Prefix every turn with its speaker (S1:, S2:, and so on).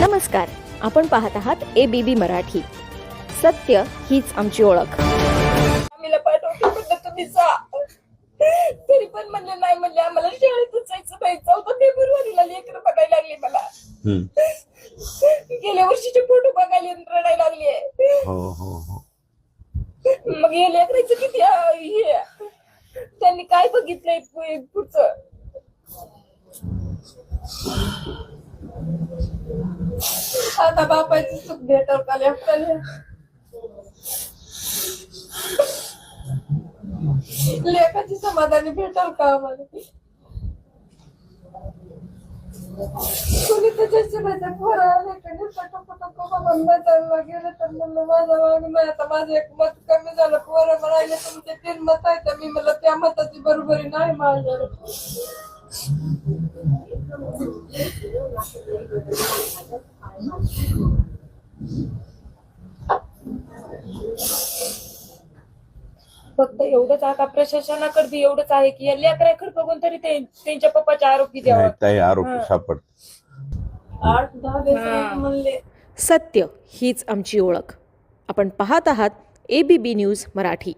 S1: नमस्कार आपण पाहत आहात ए बी बी मराठी. सत्य हीच आमची ओळख.
S2: आम्हीला पाठवतो म्हणलं तुम्ही जा. तरी पण म्हणले नाही म्हणले आम्हाला शाळेतच जायचं नाही चौदा फेब्रुवारीला लेकर बघायला लागली मला. गेल्या वर्षीचे फोटो बघायला रडायला लागले
S3: हो हो हो.
S2: मग हे लेकरायचं किती अं, हे त्यांनी काय बघितलंय पु- पुढचं? आता बापाची चूक भेटव का लेकराला लेखाची समाधानी भेटल का आम्हाला? कुणी त्याच्या शिवायच्या पोरा लेखाने पटो पटो चालला गेलं तर म्हणलं माझं वागणं आता माझं एक मत कमी झालं. पोरं म्हणाले तुमचे तीन मत आहे तर मी मला त्या मताची बरोबरी नाही माझ्या फक्त एवढंच आता प्रशासनाकडे बी एवढंच आहे की या लेकराकडे बघून तरी ते त्यांच्या पप्पाचे आरोपी द्यावा.
S3: नाही आरोपी. सापड
S2: आठ दहा म्हणले.
S1: सत्य हीच आमची ओळख. आपण पाहत आहात A B B news Marathi.